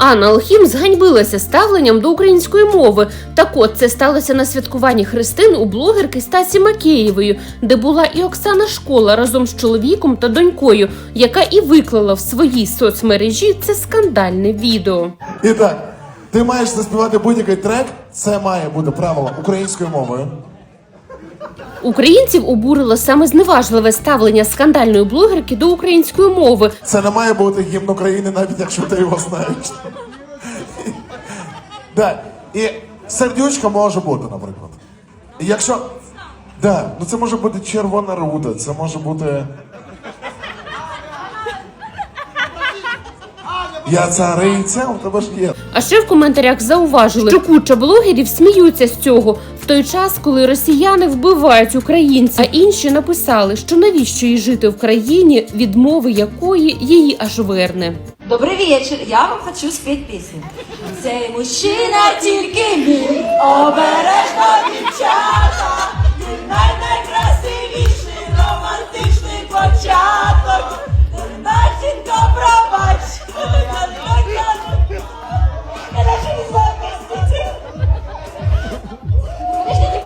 Анна Алхім зганьбилася ставленням до української мови. Так от це сталося на святкуванні Христин у блогерки Стасі Макеєвої, де була і Оксана Школа разом з чоловіком та донькою, яка і виклала в своїй соцмережі це скандальне відео. І так, ти маєш заспівати будь-який трек, це має бути правило українською мовою. Українців обурило саме зневажливе ставлення скандальної блогерки до української мови. Це не має бути гімн України, навіть якщо ти його знаєш. Да. І сердючка може бути, наприклад. Якщо. Да, ну це може бути червона руда, це може бути. Я цариця, у тебе ж є. А ще в коментарях зауважили, що куча блогерів сміються з цього в той час, коли росіяни вбивають українців. А інші написали, що навіщо їй жити в країні, відмови якої її аж верне. Добрий вечір. я вам хочу спіти пісню. Цей мужчина тільки мій